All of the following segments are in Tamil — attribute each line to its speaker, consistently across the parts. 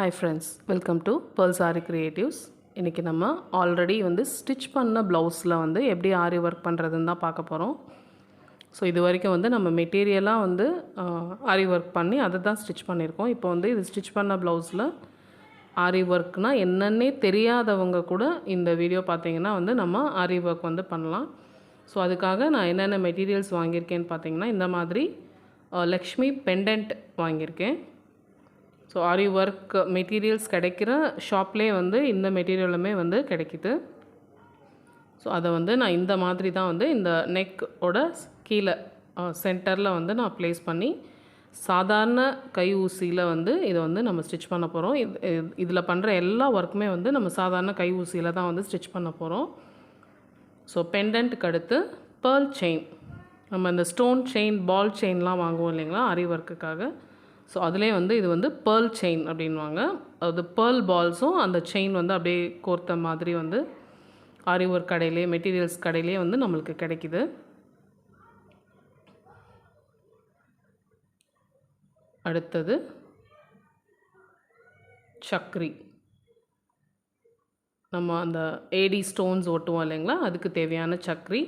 Speaker 1: ஹாய் ஃப்ரெண்ட்ஸ் வெல்கம் டு பல்சாரி கிரியேட்டிவ்ஸ் இன்றைக்கி நம்ம ஆல்ரெடி வந்து ஸ்டிச் பண்ண ப்ளவுஸில் வந்து எப்படி ஆரி ஒர்க் பண்ணுறதுன்னு தான் பார்க்க போகிறோம் ஸோ இது வரைக்கும் வந்து நம்ம மெட்டீரியலாக வந்து ஆரி ஒர்க் பண்ணி அதை தான் ஸ்டிச் பண்ணியிருக்கோம். இப்போ வந்து இது ஸ்டிச் பண்ண ப்ளவுஸில் ஆரி ஒர்க்னால் என்னன்னே தெரியாதவங்க கூட இந்த வீடியோ பார்த்தீங்கன்னா வந்து நம்ம ஆரி ஒர்க் வந்து பண்ணலாம். ஸோ அதுக்காக நான் என்னென்ன மெட்டீரியல்ஸ் வாங்கியிருக்கேன்னு பார்த்தீங்கன்னா இந்த மாதிரி லக்ஷ்மி பெண்டன்ட் வாங்கியிருக்கேன். ஸோ ஆரி ஒர்க் மெட்டீரியல்ஸ் கிடைக்கிற ஷாப்லேயே வந்து இந்த மெட்டீரியலுமே வந்து கிடைக்கிது. ஸோ அதை வந்து நான் இந்த மாதிரி தான் வந்து இந்த நெக்கோட கீழே சென்டரில் வந்து நான் ப்ளேஸ் பண்ணி சாதாரண கை ஊசியில் வந்து இதை வந்து நம்ம ஸ்டிச் பண்ண போகிறோம் இது இதில் பண்ணுற எல்லா ஒர்க்குமே வந்து நம்ம சாதாரண கை ஊசியில் தான் வந்து ஸ்டிச் பண்ண போகிறோம் ஸோ பெண்டன்ட்டுக்கு அடுத்து பேர்ல் செயின் நம்ம இந்த ஸ்டோன் செயின் பால் செயின்லாம் வாங்குவோம் இல்லைங்களா அரி ஒர்க்குக்காக ஸோ அதுலேயே வந்து இது வந்து பேர்ல் செயின் அப்படின்வாங்க அது பேர்ல் பால்ஸும் அந்த செயின் வந்து அப்படியே கோர்த்த மாதிரி வந்து ஆரி ஒர்க் கடையிலே மெட்டீரியல்ஸ் கடையிலே வந்து நம்மளுக்கு கிடைக்குது. அடுத்தது சக்ரி. நம்ம அந்த ஏடி ஸ்டோன்ஸ் ஒட்டுவோம் இல்லைங்களா? அதுக்கு தேவையான சக்ரி.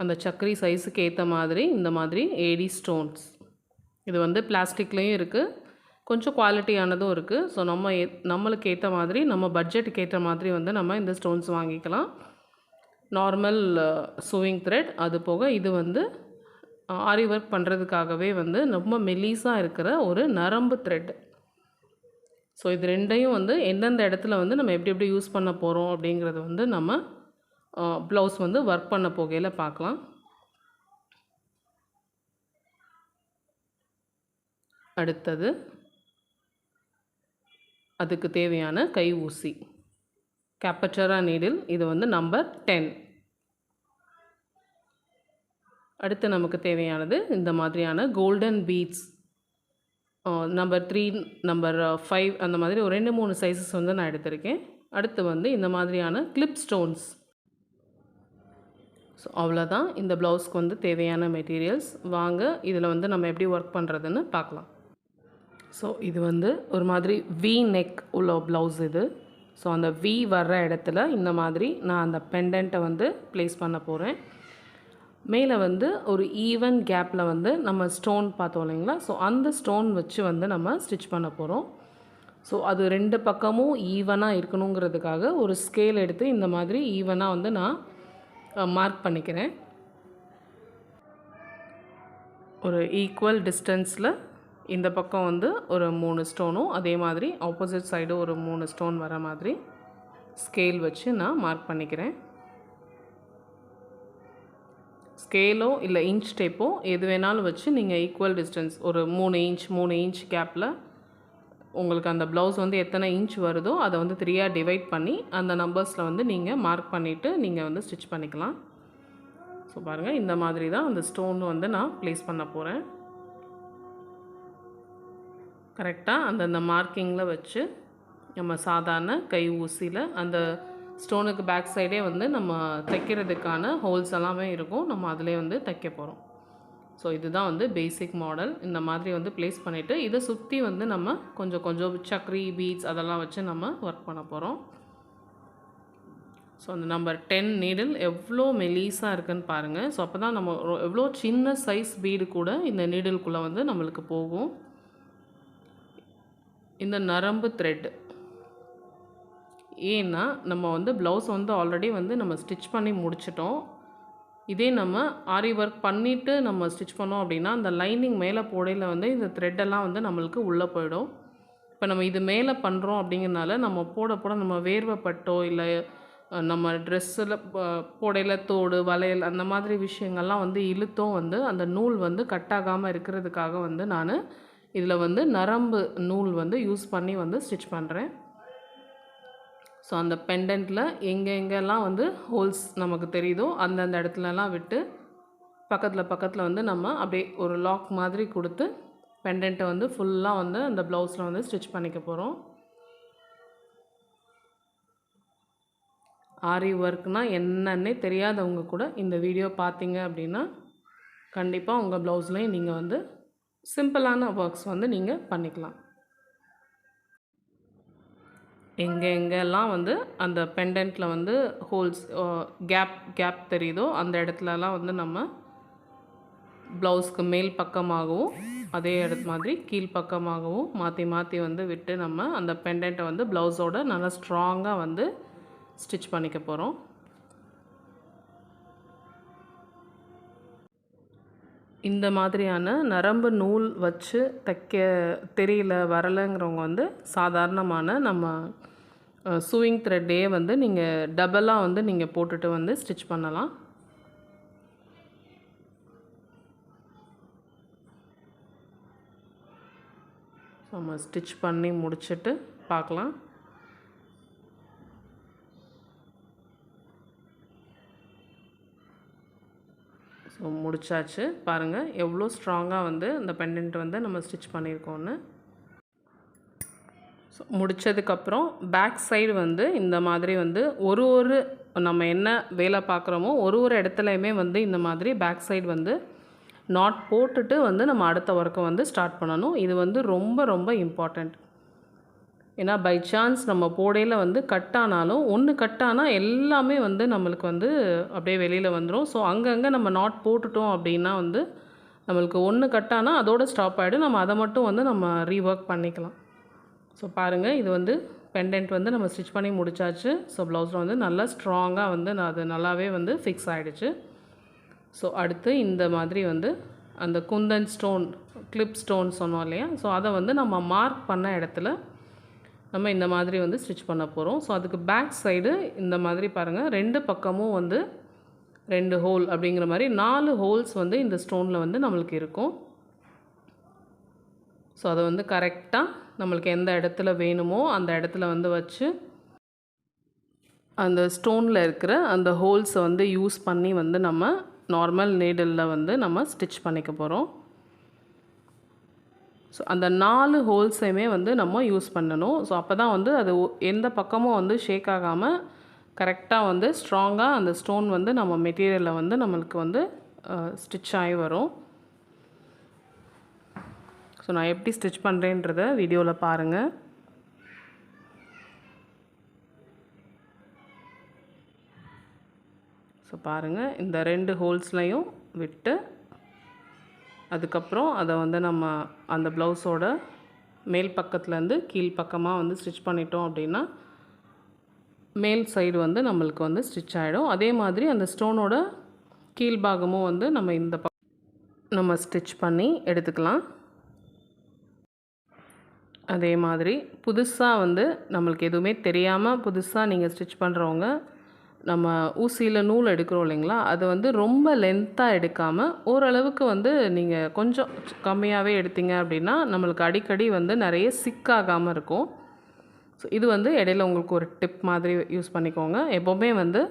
Speaker 1: அந்த சக்ரி சைஸுக்கு ஏற்ற மாதிரி இந்த மாதிரி ஏடி ஸ்டோன்ஸ் இது வந்து பிளாஸ்டிக்லேயும் இருக்குது கொஞ்சம் குவாலிட்டியானதும் இருக்குது ஸோ நம்ம ஏ நம்மளுக்கு ஏற்ற மாதிரி நம்ம பட்ஜெட்டுக்கு ஏற்ற மாதிரி வந்து நம்ம இந்த ஸ்டோன்ஸ் வாங்கிக்கலாம். நார்மல் சூவிங் த்ரெட் அது போக இது வந்து ஆரி ஒர்க் பண்ணுறதுக்காகவே வந்து ரொம்ப மெலீஸாக இருக்கிற ஒரு நரம்பு த்ரெட் ஸோ இது ரெண்டையும் வந்து எந்தெந்த இடத்துல வந்து நம்ம எப்படி எப்படி யூஸ் பண்ண போகிறோம் அப்படிங்கிறது வந்து நம்ம ப்ளவுஸ் வந்து ஒர்க் பண்ண போகையில் பார்க்கலாம். அடுத்தது அதுக்கு தேவையான கை ஊசி. கேப்பச்சரா நீடில் இது வந்து நம்பர் டென் அடுத்து நமக்கு தேவையானது இந்த மாதிரியான golden beads number three number five அந்த மாதிரி ஒரு ரெண்டு மூணு சைஸஸ் வந்து நான் எடுத்திருக்கேன். அடுத்து வந்து இந்த மாதிரியான கிளிப் ஸ்டோன்ஸ் ஸோ அவ்வளோதான் இந்த ப்ளவுஸ்க்கு வந்து தேவையான மெட்டீரியல்ஸ் வாங்க இதில் வந்து நம்ம எப்படி ஒர்க் பண்ணுறதுன்னு பார்க்கலாம். ஸோ இது வந்து ஒரு மாதிரி வி நெக் உள்ள ப்ளவுஸ் இது. ஸோ அந்த வி வர்ற இடத்துல இந்த மாதிரி நான் அந்த பெண்டண்ட்டை வந்து ப்ளேஸ் பண்ண போகிறேன் மேலே வந்து ஒரு ஈவன் கேப்பில் வந்து நம்ம ஸ்டோன் பார்த்தோம் இல்லைங்களா? ஸோ அந்த ஸ்டோன் வச்சு வந்து நம்ம ஸ்டிச் பண்ண போகிறோம் ஸோ அது ரெண்டு பக்கமும் ஈவனாக இருக்கணுங்கிறதுக்காக ஒரு ஸ்கேல் எடுத்து இந்த மாதிரி ஈவனாக வந்து நான் மார்க் பண்ணிக்கிறேன். ஒரு ஈக்குவல் டிஸ்டன்ஸில் இந்த பக்கம் வந்து ஒரு மூணு ஸ்டோனும் அதே மாதிரி ஆப்போசிட் சைடு ஒரு மூணு ஸ்டோன் வர மாதிரி ஸ்கேல் வச்சு நான் மார்க் பண்ணிக்கிறேன். ஸ்கேலோ இல்லை இன்ச் டேப்போ எது வேணாலும் வச்சு நீங்கள் ஈக்குவல் டிஸ்டன்ஸ் ஒரு மூணு இன்ச் மூணு இன்ச் கேப்பில் உங்களுக்கு அந்த ப்ளவுஸ் வந்து எத்தனை இன்ச் வருதோ அதை வந்து த்ரீயாக டிவைட் பண்ணி அந்த நம்பர்ஸில் வந்து நீங்கள் மார்க் பண்ணிவிட்டு நீங்கள் வந்து ஸ்டிச் பண்ணிக்கலாம். ஸோ பாருங்கள் இந்த மாதிரி தான் அந்த ஸ்டோன் வந்து நான் ப்ளேஸ் பண்ண போகிறேன் கரெக்டாக அந்தந்த மார்க்கிங்கில் வச்சு நம்ம சாதாரண கை ஊசியில் அந்த ஸ்டோனுக்கு பேக் சைடே வந்து நம்ம தைக்கிறதுக்கான ஹோல்ஸ் எல்லாமே இருக்கும். நம்ம அதிலே வந்து தைக்க போகிறோம் ஸோ இதுதான் வந்து பேசிக் மாடல் இந்த மாதிரி வந்து ப்ளேஸ் பண்ணிவிட்டு இதை சுற்றி வந்து நம்ம கொஞ்சம் கொஞ்சம் சக்ரி பீட்ஸ் அதெல்லாம் வச்சு நம்ம ஒர்க் பண்ண போகிறோம் ஸோ அந்த நம்பர் டென் நீடில் எவ்வளோ மெலீஸாக இருக்குன்னு பாருங்கள் ஸோ அப்போ தான் நம்ம எவ்வளோ சின்ன சைஸ் பீடு கூட இந்த நீடில்குள்ளே வந்து நம்மளுக்கு போகும். இந்த நரம்பு த்ரெட் ஏன்னா நம்ம வந்து ப்ளவுஸ் வந்து ஆல்ரெடி வந்து நம்ம ஸ்டிச் பண்ணி முடிச்சிட்டோம். இதே நம்ம ஆரி ஒர்க் பண்ணிவிட்டு நம்ம ஸ்டிச் பண்ணோம் அப்படின்னா அந்த லைனிங் மேலே போடையில் வந்து இந்த த்ரெட்டெல்லாம் வந்து நம்மளுக்கு உள்ளே போயிடும். இப்போ நம்ம இது மேலே பண்ணுறோம் அப்படிங்கிறனால நம்ம போட போட நம்ம வேர்வைப்பட்டோ இல்லை நம்ம ட்ரெஸ்ஸில் போடையில் தோடு வளையல் அந்த மாதிரி விஷயங்கள்லாம் வந்து இழுத்தும் வந்து அந்த நூல் வந்து கட்டாகாமல் இருக்கிறதுக்காக வந்து நான் இதில் வந்து நரம்பு நூல் வந்து யூஸ் பண்ணி வந்து ஸ்டிச் பண்ணுறேன். ஸோ அந்த பெண்டண்ட்டில் எங்கே எங்கெல்லாம் வந்து ஹோல்ஸ் நமக்கு தெரியுதோ அந்தந்த இடத்துலலாம் விட்டு பக்கத்தில் பக்கத்தில் வந்து நம்ம அப்படியே ஒரு லாக் மாதிரி கொடுத்து பெண்டண்ட்டை வந்து ஃபுல்லாக வந்து அந்த ப்ளவுஸில் வந்து ஸ்டிச் பண்ணிக்க போகிறோம் ஆரி ஒர்க்னால் என்னன்னே தெரியாதவங்க கூட இந்த வீடியோ பார்த்தீங்க அப்படின்னா கண்டிப்பாக உங்கள் ப்ளவுஸ்லேயும் நீங்கள் வந்து சிம்பிளான ஒர்க்ஸ் வந்து நீங்கள் பண்ணிக்கலாம். எங்கே எங்கெல்லாம் வந்து அந்த பெண்டண்ட்டில் வந்து ஹோல்ஸ் கேப் கேப் தெரியுதோ அந்த இடத்துலலாம் வந்து நம்ம ப்ளவுஸ்க்கு மேல் பக்கமாகவும் அதே இடத்து மாதிரி கீழ் பக்கமாகவும் மாற்றி மாற்றி வந்து விட்டு நம்ம அந்த பெண்டண்ட்டை வந்து ப்ளவுஸோட நல்லா ஸ்ட்ராங்காக வந்து ஸ்டிச் பண்ணிக்க போகிறோம் இந்த மாதிரியான நரம்பு நூல் வச்சு தைக்க தெரியல வரலைங்கிறவங்க வந்து சாதாரணமான நம்ம சூயிங் த்ரெட்டே வந்து நீங்கள் டபுளாக வந்து நீங்கள் போட்டுட்டு வந்து ஸ்டிச் பண்ணலாம். நம்ம ஸ்டிச் பண்ணி முடிச்சுட்டு பார்க்கலாம். ஸோ முடிச்சாச்சு. பாருங்கள் எவ்வளோ ஸ்ட்ராங்காக வந்து இந்த பெண்டன்ட் வந்து நம்ம ஸ்டிச் பண்ணியிருக்கோன்னு ஸோ முடித்ததுக்கப்புறம் பேக் சைடு வந்து இந்த மாதிரி வந்து ஒரு ஒரு நம்ம என்ன வேலை பார்க்குறோமோ ஒரு ஒரு இடத்துலையுமே வந்து இந்த மாதிரி பேக் சைடு வந்து நாட் போட்டுட்டு வந்து நம்ம அடுத்த ஒர்க்கை வந்து ஸ்டார்ட் பண்ணணும். இது வந்து ரொம்ப ரொம்ப இம்பார்ட்டண்ட் ஏன்னா பை சான்ஸ் நம்ம போடையில் வந்து கட் ஆனாலும் ஒன்று கட் ஆனால் எல்லாமே வந்து நம்மளுக்கு வந்து அப்படியே வெளியில் வந்துடும் ஸோ அங்கங்கே நம்ம நாட் போட்டுட்டோம் அப்படின்னா வந்து நம்மளுக்கு ஒன்று கட் ஆனால் அதோட ஸ்டாப் ஆகிடும் நம்ம அதை மட்டும் வந்து நம்ம ரீஒர்க் பண்ணிக்கலாம். ஸோ பாருங்கள் இது வந்து பெண்டன்ட் வந்து நம்ம ஸ்டிச் பண்ணி முடிச்சாச்சு. ஸோ ப்ளவுஸில் வந்து நல்லா ஸ்ட்ராங்காக வந்து நான் அது நல்லாவே வந்து ஃபிக்ஸ் ஆகிடுச்சு ஸோ அடுத்து இந்த மாதிரி வந்து அந்த குந்தன் ஸ்டோன் கிளிப் ஸ்டோன் சொன்னோம் இல்லையா? ஸோ அதை வந்து நம்ம மார்க் பண்ண இடத்துல நம்ம இந்த மாதிரி வந்து ஸ்டிச் பண்ண போகிறோம் ஸோ அதுக்கு பேக் சைடு இந்த மாதிரி பாருங்கள் ரெண்டு பக்கமும் வந்து ரெண்டு ஹோல் அப்படிங்கிற மாதிரி நாலு ஹோல்ஸ் வந்து இந்த ஸ்டோனில் வந்து நம்மளுக்கு இருக்கும். ஸோ அதை வந்து கரெக்டாக நம்மளுக்கு எந்த இடத்துல வேணுமோ அந்த இடத்துல வந்து வச்சு அந்த ஸ்டோனில் இருக்கிற அந்த ஹோல்ஸை வந்து யூஸ் பண்ணி வந்து நம்ம நார்மல் நீடலில் வந்து நம்ம ஸ்டிச் பண்ணிக்க போகிறோம் ஸோ அந்த நாலு ஹோல்ஸையுமே வந்து நம்ம யூஸ் பண்ணணும். ஸோ அப்போ தான் வந்து அது ஒ- எந்த பக்கமும் வந்து ஷேக் ஆகாமல் கரெக்டாக வந்து ஸ்ட்ராங்காக அந்த ஸ்டோன் வந்து நம்ம மெட்டீரியலில் வந்து நம்மளுக்கு வந்து ஸ்டிச் ஆகி வரும். ஸோ நான் எப்படி ஸ்டிச் பண்ணுறேன்றத வீடியோவில் பாருங்கள் ஸோ பாருங்கள் இந்த ரெண்டு ஹோல்ஸ்லையும் விட்டு அதுக்கப்புறம் அதை வந்து நம்ம அந்த ப்ளவுஸோட மேல் பக்கத்துலேருந்து கீழ் பக்கமாக வந்து ஸ்டிச் பண்ணிட்டோம் அப்படின்னா மேல் சைடு வந்து நம்மளுக்கு வந்து ஸ்டிச் ஆகிடும். அதே மாதிரி அந்த ஸ்டோனோட கீழ்பாகமும் வந்து நம்ம இந்த பக்கம் நம்ம ஸ்டிச் பண்ணி எடுத்துக்கலாம். அதே மாதிரி புதுசாக வந்து நம்மளுக்கு எதுவுமே தெரியாமல் புதுசாக நீங்கள் ஸ்டிச் பண்ணுறவங்க நம்ம ஊசியில் நூல் எடுக்கிறோம் இல்லைங்களா? அது வந்து ரொம்ப லென்த்தாக எடுக்காமல் ஓரளவுக்கு வந்து நீங்கள் கொஞ்சம் கம்மியாகவே எடுத்தீங்க அப்படின்னா நம்மளுக்கு அடிக்கடி வந்து நிறைய சிக்காகாமல் இருக்கும். ஸோ இது வந்து இடையில உங்களுக்கு ஒரு டிப் மாதிரி யூஸ் பண்ணிக்கோங்க. எப்போவுமே வந்து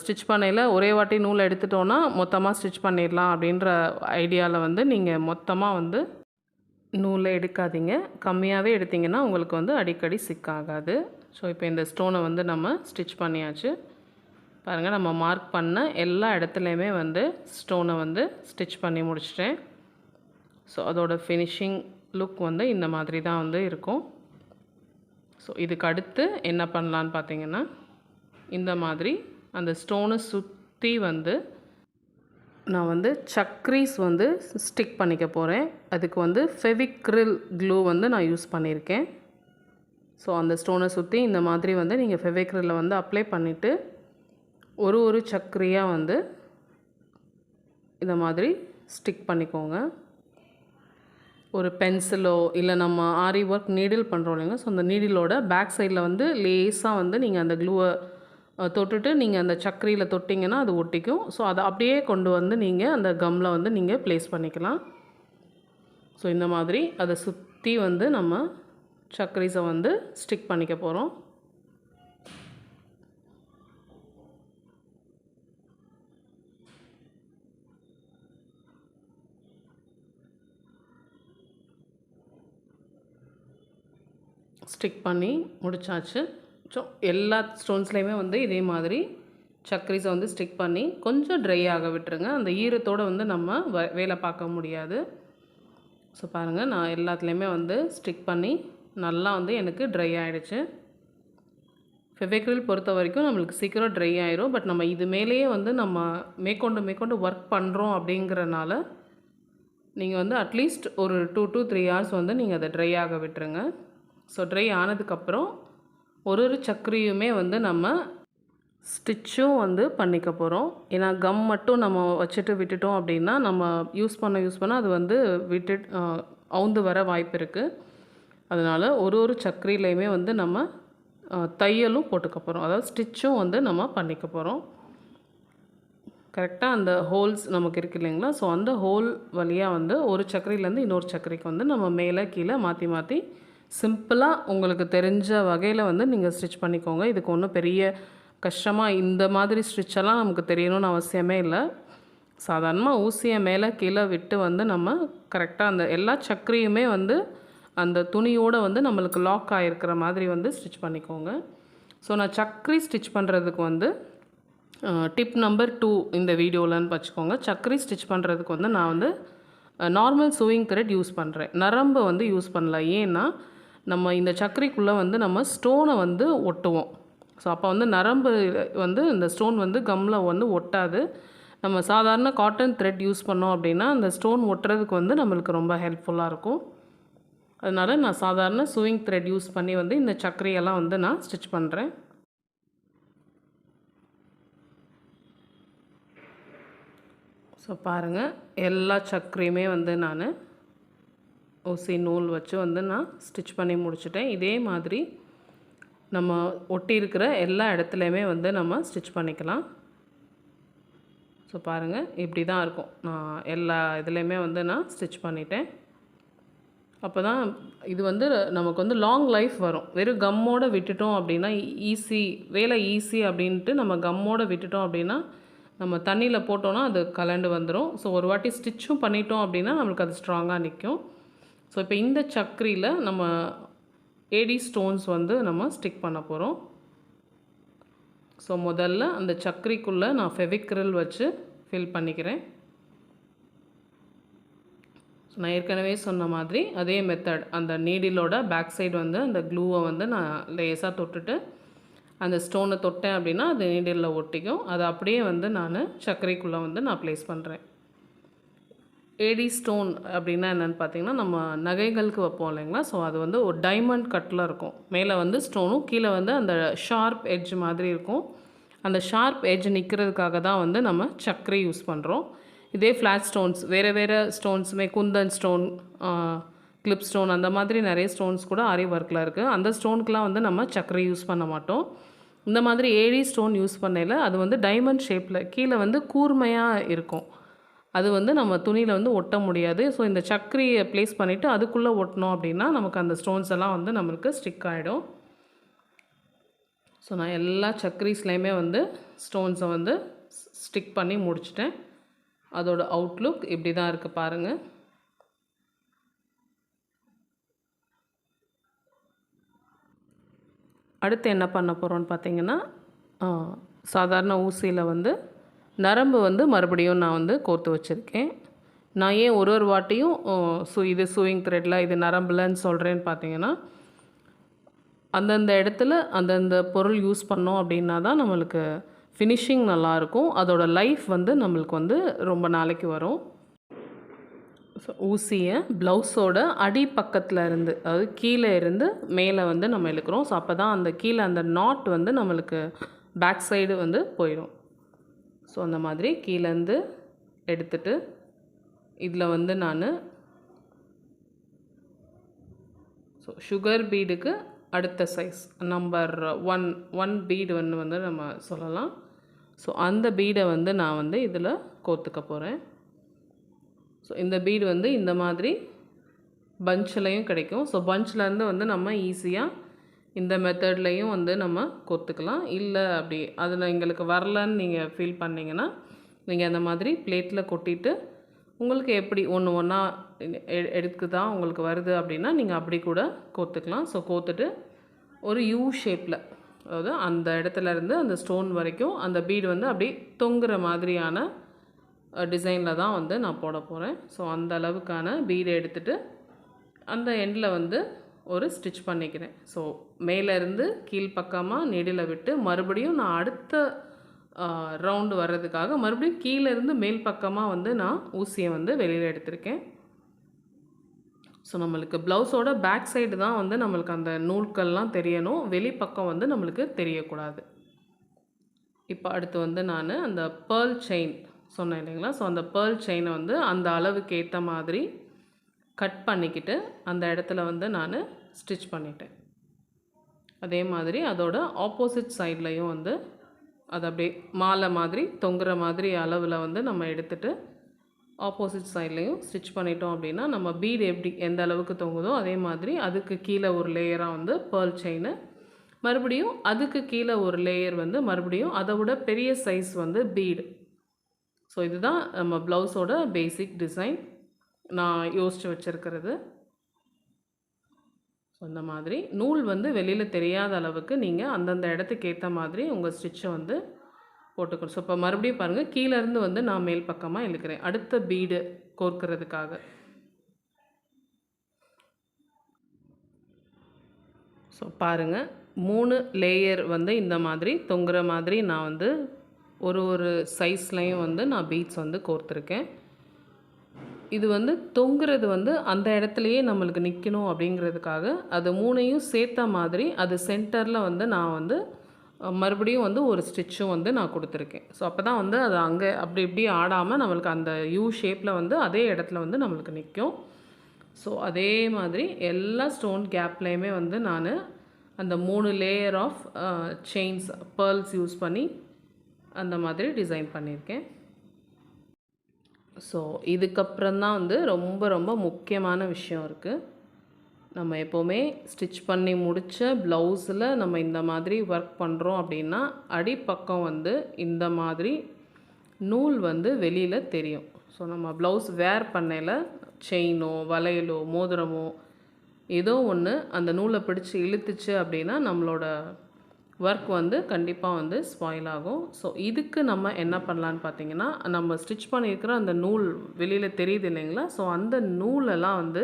Speaker 1: ஸ்டிச் பண்ணையில் ஒரே வாட்டி நூல் எடுத்துட்டோன்னா மொத்தமாக ஸ்டிச் பண்ணிடலாம் அப்படின்ற ஐடியாவில் வந்து நீங்கள் மொத்தமாக வந்து நூலை எடுக்காதீங்க. கம்மியாகவே எடுத்தீங்கன்னா உங்களுக்கு வந்து அடிக்கடி சிக்காகாது ஸோ இப்போ இந்த ஸ்டோனை வந்து நம்ம ஸ்டிச் பண்ணியாச்சு. பாருங்கள் நம்ம மார்க் பண்ண எல்லா இடத்துலையுமே வந்து ஸ்டோனை வந்து ஸ்டிச் பண்ணி முடிச்சிட்டேன். ஸோ அதோட ஃபினிஷிங் லுக் வந்து இந்த மாதிரி தான் வந்து இருக்கும். ஸோ இதுக்கு அடுத்து என்ன பண்ணலான்னு பார்த்தீங்கன்னா இந்த மாதிரி அந்த ஸ்டோனை சுற்றி வந்து நான் வந்து சக்ரீஸ் வந்து ஸ்டிக் பண்ணிக்க போகிறேன் அதுக்கு வந்து ஃபெவிக்ரில் க்ளூ வந்து நான் யூஸ் பண்ணியிருக்கேன் ஸோ அந்த ஸ்டோனை சுற்றி இந்த மாதிரி வந்து நீங்கள் ஃபெவிக்ரிலில் வந்து அப்ளை பண்ணிவிட்டு ஒரு ஒரு சக்கரியாக வந்து இந்த மாதிரி ஸ்டிக் பண்ணிக்கோங்க. ஒரு பென்சிலோ இல்லை நம்ம ஆரி ஒர்க் நீடில் பண்ணுறோம் இல்லைங்க ஸோ அந்த நீடிலோட பேக் சைடில் வந்து லேஸாக வந்து நீங்கள் அந்த க்ளூவை தொட்டுட்டு நீங்கள் அந்த சக்கரியில் தொட்டிங்கன்னா அது ஒட்டிக்கும். ஸோ அதை அப்படியே கொண்டு வந்து நீங்கள் அந்த கம்மில் வந்து நீங்கள் ப்ளேஸ் பண்ணிக்கலாம். ஸோ இந்த மாதிரி அதை சுற்றி வந்து நம்ம சக்கரீஸை வந்து ஸ்டிக் பண்ணிக்க போகிறோம் ஸ்டிக் பண்ணி முடிச்சாச்சு. ஸோ எல்லா ஸ்டோன்ஸ்லேயுமே வந்து இதே மாதிரி சக்கரீஸை வந்து ஸ்டிக் பண்ணி கொஞ்சம் ட்ரை ஆக விட்டுருங்க. அந்த ஈரத்தோடு வந்து நம்ம வ வேலை பார்க்க முடியாது. ஸோ பாருங்கள் நான் எல்லாத்துலேயுமே வந்து ஸ்டிக் பண்ணி நல்லா வந்து எனக்கு ட்ரை ஆகிடுச்சு ஃபெவிக்ரில் பொறுத்த வரைக்கும் நம்மளுக்கு சீக்கிரம் ட்ரை ஆயிரும். பட் நம்ம இது மேலேயே வந்து நம்ம மேற்கொண்டு மேற்கொண்டு ஒர்க் பண்ணுறோம் அப்படிங்கிறனால நீங்கள் வந்து அட்லீஸ்ட் ஒரு டூ டு த்ரீ ஹவர்ஸ் வந்து நீங்கள் அதை ட்ரை ஆக விட்டுருங்க. ஸோ ட்ரை ஆனதுக்கப்புறம் ஒரு ஒரு சக்கரையுமே வந்து நம்ம ஸ்டிச்சும் வந்து பண்ணிக்க போகிறோம் ஏன்னா கம் மட்டும் நம்ம வச்சுட்டு விட்டுட்டோம் அப்படின்னா நம்ம யூஸ் பண்ண யூஸ் பண்ண அது வந்து விட்டு அவுந்து வர வாய்ப்பு இருக்குது அதனால் ஒரு ஒரு சக்கரையிலையுமே வந்து நம்ம தையலும் போட்டுக்க போகிறோம் அதாவது ஸ்டிச்சும் வந்து நம்ம பண்ணிக்க போகிறோம் கரெக்டாக அந்த ஹோல்ஸ் நமக்கு இருக்கு இல்லைங்களா? ஸோ அந்த ஹோல் வழியாக வந்து ஒரு சக்கரையிலேருந்து இன்னொரு சக்கரைக்கு வந்து நம்ம மேலே கீழே மாற்றி மாற்றி சிம்பிளாக உங்களுக்கு தெரிஞ்ச வகையில் வந்து நீங்கள் ஸ்டிச் பண்ணிக்கோங்க. இதுக்கு ஒன்றும் பெரிய கஷ்டமாக இந்த மாதிரி ஸ்டிச்செல்லாம் நமக்கு தெரியணும்னு அவசியமே இல்லை. சாதாரணமாக ஊசியை மேலே கீழே விட்டு வந்து நம்ம கரெக்டாக அந்த எல்லா சக்கரியுமே வந்து அந்த துணியோடு வந்து நம்மளுக்கு லாக் ஆகிருக்கிற மாதிரி வந்து ஸ்டிச் பண்ணிக்கோங்க. ஸோ நான் சக்கரி ஸ்டிச் பண்ணுறதுக்கு வந்து டிப் நம்பர் டூ இந்த வீடியோலன்னு வச்சுக்கோங்க. சக்கரி ஸ்டிச் பண்ணுறதுக்கு வந்து நான் வந்து நார்மல் சூயிங் த்ரெட் யூஸ் பண்ணுறேன் நரம்பு வந்து யூஸ் பண்ணல. ஏன்னா நம்ம இந்த சக்கரைக்குள்ளே வந்து நம்ம ஸ்டோனை வந்து ஒட்டுவோம். ஸோ அப்போ வந்து நரம்பு வந்து இந்த ஸ்டோன் வந்து கம்மில் வந்து ஒட்டாது. நம்ம சாதாரண காட்டன் த்ரெட் யூஸ் பண்ணோம் அப்படின்னா அந்த ஸ்டோன் ஒட்டுறதுக்கு வந்து நம்மளுக்கு ரொம்ப ஹெல்ப்ஃபுல்லாக இருக்கும். அதனால் நான் சாதாரண சூயிங் த்ரெட் யூஸ் பண்ணி வந்து இந்த சக்கரையெல்லாம் வந்து நான் ஸ்டிச் பண்ணுறேன் ஸோ பாருங்கள் எல்லா சக்கரையுமே வந்து நான் ஊசி நூல் வச்சு வந்து நான் ஸ்டிச் பண்ணி முடிச்சிட்டேன். இதே மாதிரி நம்ம ஒட்டி இருக்கிற எல்லா இடத்துலையுமே வந்து நம்ம ஸ்டிச் பண்ணிக்கலாம். ஸோ பாருங்கள் இப்படி தான் இருக்கும். நான் எல்லா இதுலேயுமே வந்து நான் ஸ்டிச் பண்ணிட்டேன். அப்போ தான் இது வந்து நமக்கு வந்து லாங் லைஃப் வரும். வெறும் கம்மோடு விட்டுட்டோம் அப்படின்னா ஈஸி வேலை ஈஸி அப்படின்ட்டு நம்ம கம்மோடு விட்டுட்டோம் அப்படின்னா நம்ம தண்ணியில் போட்டோன்னா அது கலண்டு வந்துடும் ஸோ ஒரு வாட்டி ஸ்டிச்சும் பண்ணிட்டோம் அப்படின்னா நம்மளுக்கு அது ஸ்ட்ராங்காக நிற்கும் ஸோ இப்போ இந்த சக்கரியில் நம்ம ஏடி ஸ்டோன்ஸ் வந்து நம்ம ஸ்டிக் பண்ண போகிறோம் ஸோ முதல்ல அந்த சக்கரிக்குள்ளே நான் ஃபெவிக்ரில் வச்சு ஃபில் பண்ணிக்கிறேன். நான் ஏற்கனவே சொன்ன மாதிரி அதே மெத்தட் அந்த நீடிலோட பேக் சைடு வந்து அந்த க்ளூவை வந்து நான் லேசாக தொட்டுட்டு அந்த ஸ்டோனை தொட்டேன் அப்படின்னா அது நீடிலில் ஒட்டிக்கும். அதை அப்படியே வந்து நான் சர்க்கரைக்குள்ளே வந்து நான் ப்ளேஸ் பண்ணுறேன் ஏடி ஸ்டோன் அப்படின்னா என்னென்னு பார்த்தீங்கன்னா நம்ம நகைகளுக்கு வைப்போம் இல்லைங்களா? ஸோ அது வந்து ஒரு டைமண்ட் கட்டில் இருக்கும். மேலே வந்து ஸ்டோனும் கீழே வந்து அந்த ஷார்ப் எட்ஜ் மாதிரி இருக்கும். அந்த ஷார்ப் எட்ஜ் நிற்கிறதுக்காக தான் வந்து நம்ம சக்கரை யூஸ் பண்ணுறோம் இதே ஃப்ளாட் ஸ்டோன்ஸ் வேறு வேறு ஸ்டோன்ஸுமே குந்தன் ஸ்டோன் கிளிப் ஸ்டோன் அந்த மாதிரி நிறைய ஸ்டோன்ஸ் கூட ஆரி ஒர்க்கில் இருக்குது அந்த ஸ்டோனுக்குலாம் வந்து நம்ம சர்க்கரை யூஸ் பண்ண மாட்டோம். இந்த மாதிரி ஏடி ஸ்டோன் யூஸ் பண்ணையில் அது வந்து டைமண்ட் ஷேப்பில் கீழே வந்து கூர்மையாக இருக்கும். அது வந்து நம்ம துணியில் வந்து ஒட்ட முடியாது. ஸோ இந்த சக்கரியை ப்ளேஸ் பண்ணிவிட்டு அதுக்குள்ளே ஒட்டினோம் அப்படின்னா நமக்கு அந்த ஸ்டோன்ஸ் எல்லாம் வந்து நம்மளுக்கு ஸ்டிக் ஆகிடும் ஸோ நான் எல்லா சக்கரிஸ்லேயுமே வந்து ஸ்டோன்ஸை வந்து ஸ்டிக் பண்ணி முடிச்சிட்டேன். அதோடய அவுட்லுக் இப்படி தான் இருக்குது பாருங்கள் அடுத்து என்ன பண்ண போகிறோன்னு பார்த்தீங்கன்னா சாதாரண ஊசியில் வந்து நரம்பு வந்து மறுபடியும் நான் வந்து கோர்த்து வச்சுருக்கேன். நான் ஏன் ஒரு ஒரு வாட்டியும் ஸோ இது சூயிங் த்ரெட்டில் இது நரம்புலன்னு சொல்கிறேன்னு பார்த்தீங்கன்னா அந்தந்த இடத்துல அந்தந்த பொருள் யூஸ் பண்ணோம் அப்படின்னா தான் நம்மளுக்கு ஃபினிஷிங் நல்லாயிருக்கும். அதோட லைஃப் வந்து நம்மளுக்கு வந்து ரொம்ப நாளைக்கு வரும். ஸோ ஊசியை ப்ளவுஸோட அடி பக்கத்தில் இருந்து அதாவது கீழே இருந்து மேலே வந்து நம்ம இழுக்கிறோம். ஸோ அப்போ தான் அந்த கீழே அந்த நாட் வந்து நம்மளுக்கு பேக் சைடு வந்து போயிடும். ஸோ அந்த மாதிரி கீழேருந்து எடுத்துட்டு இதில் வந்து நான் ஸோ சுகர் பீடுக்கு அடுத்த size number one one bead வந்து வந்து நம்ம சொல்லலாம். ஸோ அந்த பீடை வந்து நான் வந்து இதில் கோர்த்துக்க போகிறேன் ஸோ இந்த பீடு வந்து இந்த மாதிரி பஞ்ச்லேயும் கிடைக்கும். ஸோ பஞ்ச்லேருந்து வந்து நம்ம ஈஸியாக இந்த மெத்தட்லேயும் வந்து நம்ம கொத்துக்கலாம். இல்லை அப்படி அதில் எங்களுக்கு வரலன்னு நீங்கள் ஃபீல் பண்ணிங்கன்னா நீங்கள் அந்த மாதிரி பிளேட்டில் கொட்டிட்டு உங்களுக்கு எப்படி ஒன்று ஒன்றா எடுத்து தான் உங்களுக்கு வருது அப்படின்னா நீங்கள் அப்படி கூட கோத்துக்கலாம். ஸோ கோத்துட்டு ஒரு யூ ஷேப்பில் அதாவது அந்த இடத்துல இருந்து அந்த ஸ்டோன் வரைக்கும் அந்த பீடு வந்து அப்படி தொங்குற மாதிரியான டிசைனில் தான் வந்து நான் போட போகிறேன் ஸோ அந்த அளவுக்கான பீடை எடுத்துகிட்டு அந்த எண்டில் வந்து ஒரு ஸ்டிச் பண்ணிக்கிறேன். ஸோ மேலேருந்து கீழ்ப்பக்கமாக நீடில் விட்டு மறுபடியும் நான் அடுத்த ரவுண்டு வர்றதுக்காக மறுபடியும் கீழேருந்து மேல் பக்கமாக வந்து நான் ஊசியை வந்து வெளியில் எடுத்திருக்கேன். ஸோ நம்மளுக்கு ப்ளவுஸோட பேக் சைடு தான் வந்து நம்மளுக்கு அந்த நூல்கள்லாம் தெரியணும். வெளிப்பக்கம் வந்து நம்மளுக்கு தெரியக்கூடாது. இப்போ அடுத்து வந்து நான் அந்த பேர்ல் செயின் சொன்னேன் இல்லைங்களா? ஸோ அந்த பேர்ல் செயினை வந்து அந்த அளவுக்கு ஏற்ற மாதிரி கட் பண்ணிக்கிட்டு அந்த இடத்துல வந்து நான் ஸ்டிச் பண்ணிட்டேன். அதே மாதிரி அதோட ஆப்போசிட் சைட்லேயும் வந்து அது அப்படியே மாலை மாதிரி தொங்குற மாதிரி அளவில் வந்து நம்ம எடுத்துகிட்டு ஆப்போசிட் சைட்லேயும் ஸ்டிச் பண்ணிட்டோம் அப்படின்னா நம்ம பீடு எப்படி எந்த அளவுக்கு தொங்குதோ அதே மாதிரி அதுக்கு கீழே ஒரு லேயராக வந்து பேர்ல் செயின் மறுபடியும் அதுக்கு கீழே ஒரு லேயர் வந்து மறுபடியும் அதை விட பெரிய சைஸ் வந்து பீடு ஸோ இதுதான் நம்ம ப்ளவுஸோட பேசிக் டிசைன் நான் யோசித்து வச்சுருக்கிறது. ஸோ இந்த மாதிரி. நூல் வந்து வெளியில் தெரியாத அளவுக்கு நீங்கள் அந்தந்த இடத்துக்கு ஏற்ற மாதிரி உங்கள் ஸ்டிச்சை வந்து போட்டுக்கணும். ஸோ இப்போ மறுபடியும் பாருங்கள் கீழேருந்து வந்து நான் மேல் பக்கமாக இழுக்கிறேன். அடுத்த பீடு கோர்க்கிறதுக்காக. ஸோ பாருங்கள் மூணு லேயர் வந்து இந்த மாதிரி தொங்குற மாதிரி நான் வந்து ஒரு ஒரு சைஸ்லையும் வந்து நான் பீட்ஸ் வந்து கோர்த்துருக்கேன். இது வந்து தொங்குறது வந்து அந்த இடத்துலையே நம்மளுக்கு நிற்கணும் அப்படிங்கிறதுக்காக அது மூணையும் சேர்த்த மாதிரி அது சென்டரில் வந்து நான் வந்து மறுபடியும் வந்து ஒரு ஸ்டிச்சும் வந்து நான் கொடுத்துருக்கேன். ஸோ அப்போ தான் வந்து அது அங்கே அப்படி இப்படி ஆடாமல் நம்மளுக்கு அந்த யூ ஷேப்பில் வந்து அதே இடத்துல வந்து நம்மளுக்கு நிற்கும் ஸோ அதே மாதிரி எல்லா ஸ்டோன் கேப்லேயுமே வந்து நான் அந்த மூணு layer of chains pearls use பண்ணி அந்த மாதிரி டிசைன் பண்ணியிருக்கேன். ஸோ இதுக்கப்புறம் தான் வந்து ரொம்ப ரொம்ப முக்கியமான விஷயம் இருக்குது நம்ம எப்போவுமே ஸ்டிச் பண்ணி முடித்த ப்ளவுஸில் நம்ம இந்த மாதிரி ஒர்க் பண்ணுறோம் அப்படின்னா அடிப்பக்கம் வந்து இந்த மாதிரி நூல் வந்து வெளியில் தெரியும். ஸோ நம்ம ப்ளவுஸ் வேர் பண்ணையில் செயினோ வளையலோ மோதிரமோ ஏதோ ஒன்று அந்த நூலை பிடிச்சி இழுத்துச்சு அப்படின்னா நம்மளோட ஒர்க் வந்து கண்டிப்பாக வந்து ஸ்பாயில் ஆகும். ஸோ இதுக்கு நம்ம என்ன பண்ணலான்னு பார்த்தீங்கன்னா நம்ம ஸ்டிச் பண்ணியிருக்கிற அந்த நூல் வெளியில் தெரியுது இல்லைங்களா? ஸோ அந்த நூலெல்லாம் வந்து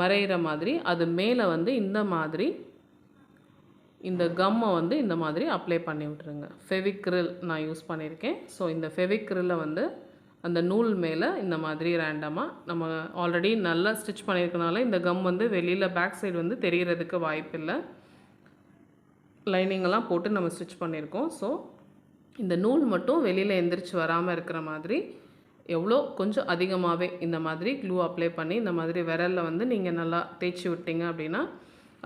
Speaker 1: மறையிற மாதிரி அது மேலே வந்து இந்த மாதிரி இந்த கம்மை வந்து இந்த மாதிரி அப்ளை பண்ணி விட்ருங்க ஃபெவிக்ரில் நான் யூஸ் பண்ணியிருக்கேன். ஸோ இந்த ஃபெவிக்ரில்லை வந்து அந்த நூல் மேலே இந்த மாதிரி ரேண்டமாக நம்ம ஆல்ரெடி நல்லா ஸ்டிச் பண்ணியிருக்கனால இந்த கம் வந்து வெளியில் பேக் சைடு வந்து தெரியறதுக்கு வாய்ப்பில்லை. லைனிங்கெல்லாம் போட்டு நம்ம ஸ்டிச் பண்ணியிருக்கோம். ஸோ இந்த நூல் மட்டும் வெளியில் எந்திரிச்சு வராமல் இருக்கிற மாதிரி எவ்வளோ கொஞ்சம் அதிகமாகவே இந்த மாதிரி க்ளூ அப்ளை பண்ணி இந்த மாதிரி விரலில் வந்து நீங்கள் நல்லா தேய்ச்சி விட்டீங்க அப்படின்னா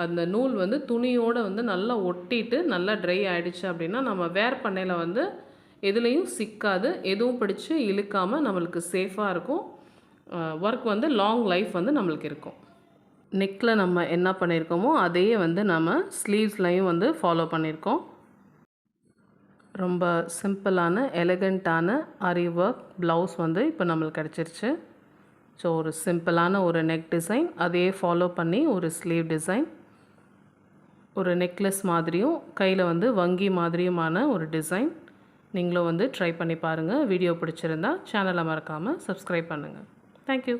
Speaker 1: அந்த நூல் வந்து துணியோடு வந்து நல்லா ஒட்டிட்டு நல்லா ட்ரை ஆகிடுச்சு அப்படின்னா நம்ம வேர் பண்ணையில் வந்து எதுலேயும் சிக்காது எதுவும் பிடிச்சு இழுக்காமல் நம்மளுக்கு சேஃபாக இருக்கும். ஒர்க் வந்து லாங் லைஃப் வந்து நம்மளுக்கு இருக்கும். நெக்கில் நம்ம என்ன பண்ணியிருக்கோமோ அதையே வந்து நம்ம ஸ்லீவ்ஸ்லையும் வந்து ஃபாலோ பண்ணியிருக்கோம் ரொம்ப சிம்பிளான எலகண்ட்டான அரி ஒர்க் ப்ளவுஸ் வந்து இப்போ நம்மளுக்கு கிடச்சிருச்சு. ஸோ ஒரு சிம்பிளான ஒரு நெக் டிசைன் அதையே ஃபாலோ பண்ணி ஒரு ஸ்லீவ் டிசைன் ஒரு நெக்லஸ் மாதிரியும் கையில் வந்து வங்கி மாதிரியுமான ஒரு டிசைன் நீங்களும் வந்து ட்ரை பண்ணி பாருங்கள் வீடியோ பிடிச்சிருந்தா சேனலை மறக்காமல் சப்ஸ்கிரைப் பண்ணுங்கள் தேங்க்யூ